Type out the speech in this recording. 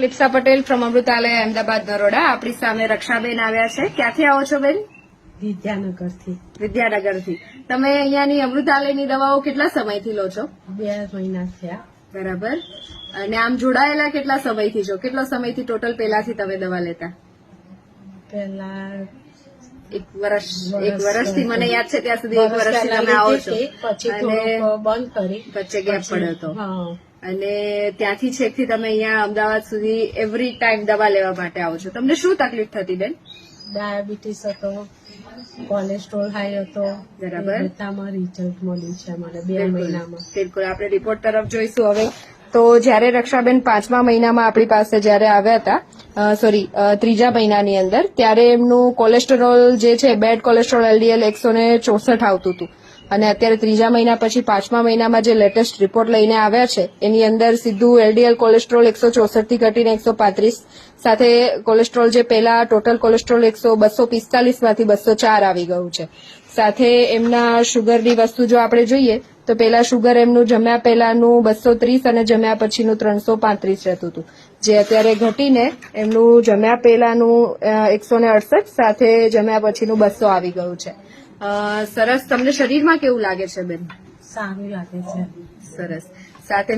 Lipsa Patel from Amrutalay Ahmedabad Naroda. આપણી સામે રક્ષાબેન આવ્યા છે. ક્યાંથી આવો છો બેન? વિદ્યાનગરથી. વિદ્યાનગરથી. તમે અહીંયાની અમૃતાલયની દવાઓ કેટલા સમયથી લો છો? બે મહિના થયા. બરાબર. અને આમ જોડાયેલા કેટલા સમયથી છો? કેટલો સમયથી ટોટલ પહેલાથી તમે દવા લેતા? પહેલા એક વર્ષ એક વર્ષથી મને યાદ છે ત્યાં સુધી એક વર્ષથી તમે આવો છો. પછી બંધ કરી. વચ્ચે ગેપ પડ્યો હતો. અને ત્યાંથી છેકથી તમે અહીંયા અમદાવાદ સુધી એવરી ટાઈમ દવા લેવા માટે આવો છો. તમને શું તકલીફ થતી બેન? ડાયાબિટીસ હતો કોલેસ્ટ્રોલ હાઈ હતો બરાબર. બધામાં રિઝલ્ટ મળ્યું છે મને બે મહિનામાં. બિલકુલ. આપણે રિપોર્ટ તરફ જોઈશું હવે. તો જ્યારે રક્ષાબેન પાંચમા મહિનામાં આપણી પાસે જ્યારે આવ્યા હતા સોરી ત્રીજા મહિનાની અંદર, ત્યારે એમનું કોલેસ્ટ્રોલ જે છે બેડ કોલેસ્ટ્રોલ એલડીએલ એકસો ને ચોસઠ આવતું હતું. અને અત્યારે ત્રીજા મહિના પછી પાંચમા મહિનામાં જે લેટેસ્ટ રિપોર્ટ લઈને આવ્યા છે, એની અંદર સીધું એલડીએલ કોલેસ્ટ્રોલ એકસો ચોસઠથી ઘટીને એકસો પાંત્રીસ, સાથે કોલેસ્ટ્રોલ જે પહેલા ટોટલ કોલેસ્ટ્રોલ એકસો બસો પિસ્તાલીસમાંથી બસો ચાર આવી ગયું છે. સાથે એમના શુગરની વસ્તુ જો આપણે જોઈએ તો પેલા શુગર એમનું જમ્યા પહેલાનું બસો ત્રીસ અને જમ્યા પછીનું ત્રણસો પાંત્રીસ રહેતું હતું. જે અત્યારે ઘટીને એમનું જમ્યા પહેલાનું એકસો ને અડસઠ સાથે જમ્યા પછીનું બસો આવી ગયું છે. સરસ. તમને શરીરમાં કેવું લાગે છે બેન? સારું લાગે છે. સરસ. સાથે